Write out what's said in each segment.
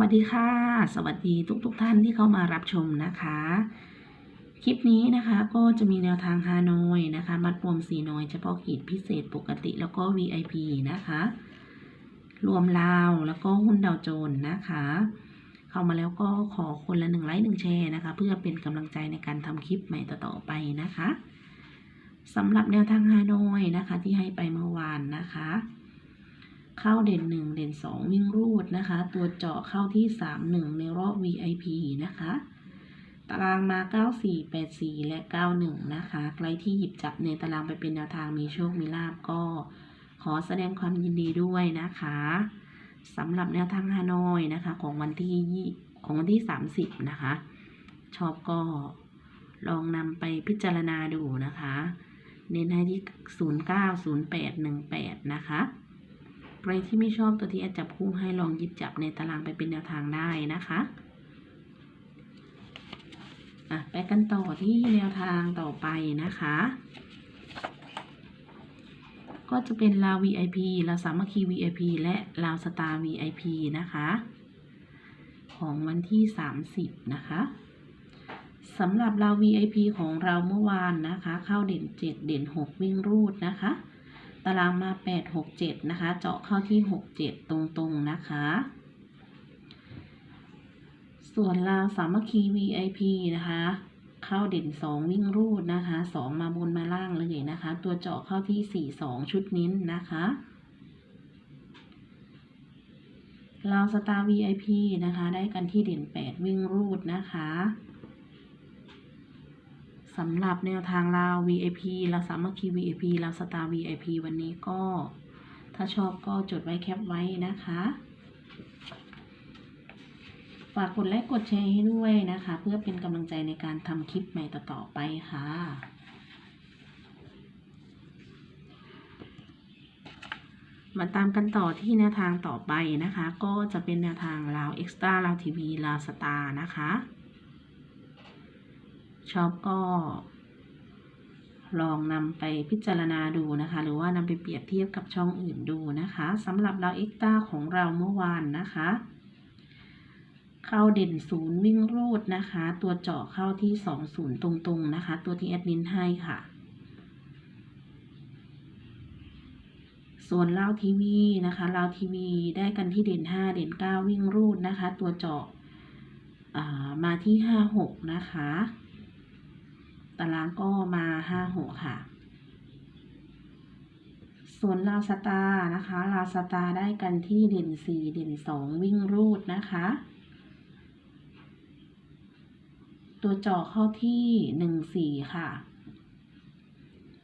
วัสดีค่ะ สวัสดีทุกๆทท่านที่เข้ามารับชมนะคะ คลิปนี้นะคะก็จะมีแนวทางฮานอยนะคะ มัดรวมสีน้อยเฉพาะขีดพิเศษปกติแล้วก็ VIP นะคะ รวมลาวแล้วก็หุ้นดาวโจน์นะคะ เข้ามาแล้วก็ขอคนละหนึ่งไลค์หนึ่งแชร์นะคะ เพื่อเป็นกำลังใจในการทำคลิปใหม่ต่อๆไปนะคะสำหรับแนวทางฮานอยนะคะ ที่ให้ไปเมื่อวานนะคะ เข้าเด่นหนึ่งเด่นสองวิ่งรูดนะคะ ตัวเจาะเข้าที่สามหนึ่งในรอบ VIP นะคะ ตารางมา 94 84 และ 91 นะคะ ใครที่หยิบจับในตารางไปเป็นแนวทางมีโชคมีลาบก็ ขอแสดงความยินดีด้วยนะคะสำหรับแนวทางฮานอยนะคะ ของวันที่ยี่ของวันที่ 30 นะคะ ชอบก็ลองนำไปพิจารณาดูนะคะ เน้นให้ที่ 090818 นะคะ ใครที่ไม่ชอบตัวที่แอดจับคู่ให้ลองหยิบจับในตารางไปเป็นแนวทางได้นะคะอะไปกันต่อที่แนวทางต่อไปนะคะ ก็จะเป็นลาว VIP ลาวสามัคคี VIP และลาวสตาร์ VIP นะคะ ของวันที่ 30 นะคะสำหรับลาว VIP ของเราเมื่อวานนะคะ เข้าเด่น 7 เด่น 6 วิ่งรูดนะคะ ตารางมา 8 6 7 นะคะ เจาะเข้าที่ 6 7 ตรงๆ นะคะ ส่วนลาวสามัคคี VIP นะคะ เข้าเด่น 2 วิ่งรูดนะคะ 2 มาบนมาล่างเลยนะคะ ตัวเจาะเข้าที่ 4 2 ชุดนิ้นนะคะลาวสตาร์ VIP นะคะ ได้กันที่เด่น 8 วิ่งรูดนะคะ สำหรับแนวทางลาว VIP ลาวสามัคคี VIP ลาวสตาร์ VIP วันนี้ก็ ถ้าชอบก็จดไว้แคปไว้นะคะ ฝากกดไลค์กดแชร์ให้ด้วยนะคะ เพื่อเป็นกำลังใจในการทำคลิปใหม่ต่อๆไปค่ะมาตามกันต่อที่แนวทางต่อไปนะคะ ก็จะเป็นแนวทางลาวเอ็กซ์ตร้าลาวทีวีลาวสตาร์นะคะ ชอบก็ ลองนำไปพิจารณาดูนะคะ หรือว่านำไปเปรียบเทียบกับช่องอื่นดูนะคะสำหรับเราเอ็กตร้าของเราเมื่อวานนะคะ เข้าเด่นศูนย์วิ่งรูดนะคะ ตัวเจาะเข้าที่สองศูนย์ตรงๆนะคะ ตัวที่แอดมินให้ค่ะส่วนเล่าทีวีนะคะเล่าทีวีได้กันที่เด่นห้าเด่นเก้าวิ่งรูดนะคะ ตัวเจาะมาที่ห้าหกนะคะ ตารางก็มาห้าหกค่ะ ส่วนลาวสตาร์นะคะลาวสตาร์ได้กันที่เด่นสี่เด่นสองวิ่งรูดนะคะ ตัวเจาะเข้าที่หนึ่งสี่ค่ะ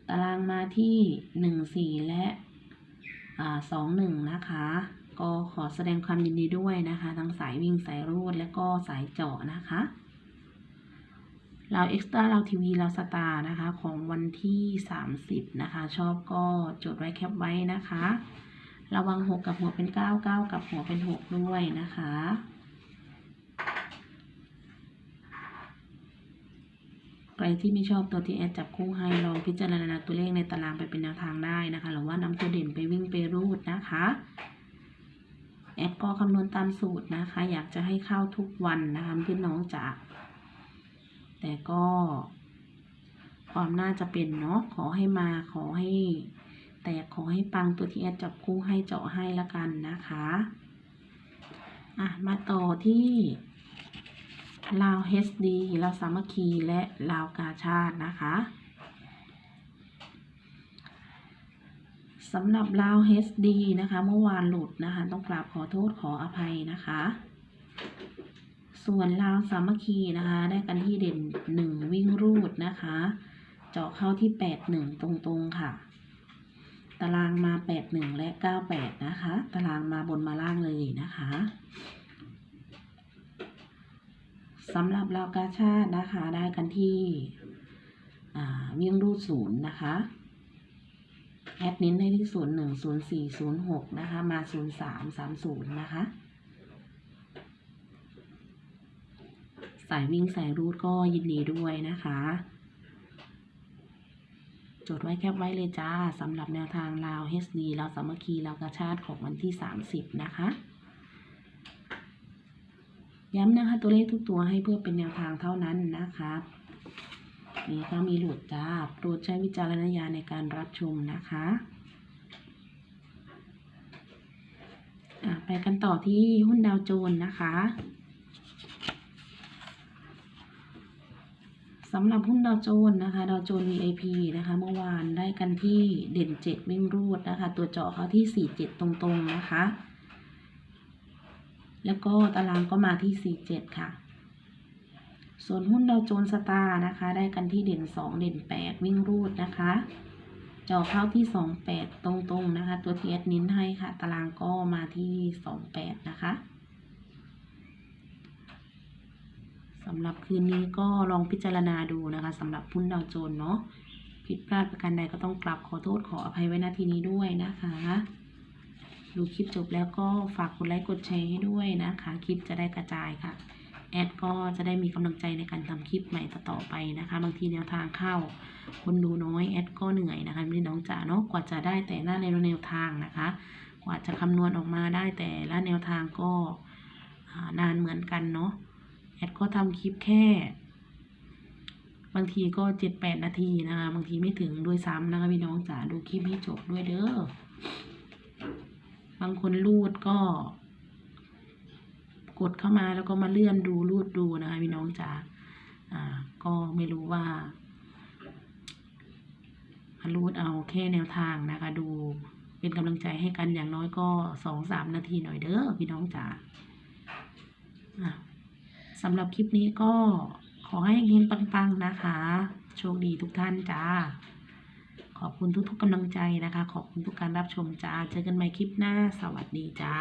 ตารางมาที่หนึ่งสี่และสองหนึ่งนะคะ ก็ขอแสดงความยินดีด้วยนะคะ ทั้งสายวิ่งสายรูดและก็สายเจาะนะคะ เราเอ็กซ์ตร้าเราทีวีเราสตาร์นะคะ ของวันที่สามสิบนะคะ ชอบก็จดไว้แคปไว้นะคะ ระวังหกกับหัวเป็นเก้าเก้ากับหัวเป็นหกด้วยนะคะใครที่ไม่ชอบตัวที่แอดจับคู่ให้ลองพิจารณาตัวเลขในตารางไปเป็นแนวทางได้นะคะหรือว่านำตัวเด่นไปวิ่งไปรูดนะคะแอดก็คำนวณตามสูตรนะคะ อยากจะให้เข้าทุกวันนะคะพี่น้องจาก แต่ก็ ความน่าจะเป็นเนาะขอให้มาขอให้ แต่ขอให้ปังตัวที่แอดจับคู่ให้เจาะให้ละกันนะคะอะมาต่อที่ลาว HD ลาวสามัคคีและลาวกาชาตินะคะสำหรับลาว HD นะคะ เมื่อวานหลุดนะคะ ต้องกราบขอโทษขออภัยนะคะ ส่วนลาวสามัคคีนะคะ ได้กันที่เด่นหนึ่งวิ่งรูดนะคะ เจาะเข้าที่แปดหนึ่งตรงๆค่ะ ตารางมาแปดหนึ่งและเก้าแปดนะคะ ตารางมาบนมาล่างเลยนะคะสำหรับลาวกาชาตินะคะ ได้กันที่วิ่งรูดศูนย์นะคะแอดนิ้นให้ที่ศูนย์หนึ่งศูนย์สี่ศูนย์หกนะคะ มาศูนย์สามสามศูนย์นะคะ สายวิ่งสายรูดก็ยินดีด้วยนะคะ จดไว้แคปไว้เลยจ้าสำหรับแนวทางลาว HD ลาวสามัคคีลาวกาชาติของวันที่ 30 นะคะย้ำนะคะตัวเลขทุกตัวให้เพื่อเป็นแนวทางเท่านั้นนะคะนี่ก็มีหลุดจ้าโปรดใช้วิจารณญาณในการรับชมนะคะอะไปกันต่อที่หุ้นดาวโจนส์นะคะ สำหรับหุ้นดาวโจนส์นะคะดาวโจนส์ VIP นะคะ เมื่อวานได้กันที่เด่นเจ็ดวิ่งรูดนะคะ ตัวเจาะเขาที่สี่เจ็ดตรงๆนะคะ แล้วก็ตารางก็มาที่47ค่ะ ส่วนหุ้นดาวโจนส์สตาร์นะคะ ได้กันที่เด่น2เด่น8วิ่งรูดนะคะ เจาะเข้าที่28ตรงๆนะคะ ตัวที่แอดนิ้นให้ค่ะ ตารางก็มาที่28นะคะ สำหรับคืนนี้ก็ลองพิจารณาดูนะคะสำหรับหุ้นดาวโจนเนาะผิดพลาดประการใดก็ต้องกลับขอโทษขออภัยไว้ณที่นี้ด้วยนะคะ ดูคลิปจบแล้วก็ฝากกดไลค์กดแชร์ให้ด้วยนะคะ คลิปจะได้กระจายค่ะ แอดก็จะได้มีกำลังใจในการทำคลิปใหม่ต่อไปนะคะ บางทีแนวทางเข้า คนดูน้อยแอดก็เหนื่อยนะคะพี่น้องจ๋าเนาะกว่าจะได้แต่ละแนวทางนะคะ กว่าจะคำนวณออกมาได้แต่ละแนวทางก็านานเหมือนกันเนาะ แอดก็ทำคลิปแค่ บางทีก็เจ็ดแปดนาทีนะคะ บางทีไม่ถึงด้วยซ้ำนะคะพี่น้องจ๋าดูคลิปให้จบด้วยเด้อบางคนรูดก็ กดเข้ามาแล้วก็มาเลื่อนดูรูดดูนะคะพี่น้องจ๋าอ่า ก็ไม่รู้ว่ามารูดเอาแค่แนวทางนะคะ ดูเป็นกำลังใจให้กันอย่างน้อยก็สองสามนาทีหน่อยเด้อพี่น้องจ๋าอะ สำหรับคลิปนี้ก็ขอให้เฮงปังๆนะคะ โชคดีทุกท่านจ้า ขอบคุณทุกๆกำลังใจนะคะ ขอบคุณทุกการรับชมจ้า เจอกันใหม่คลิปหน้า สวัสดีจ้า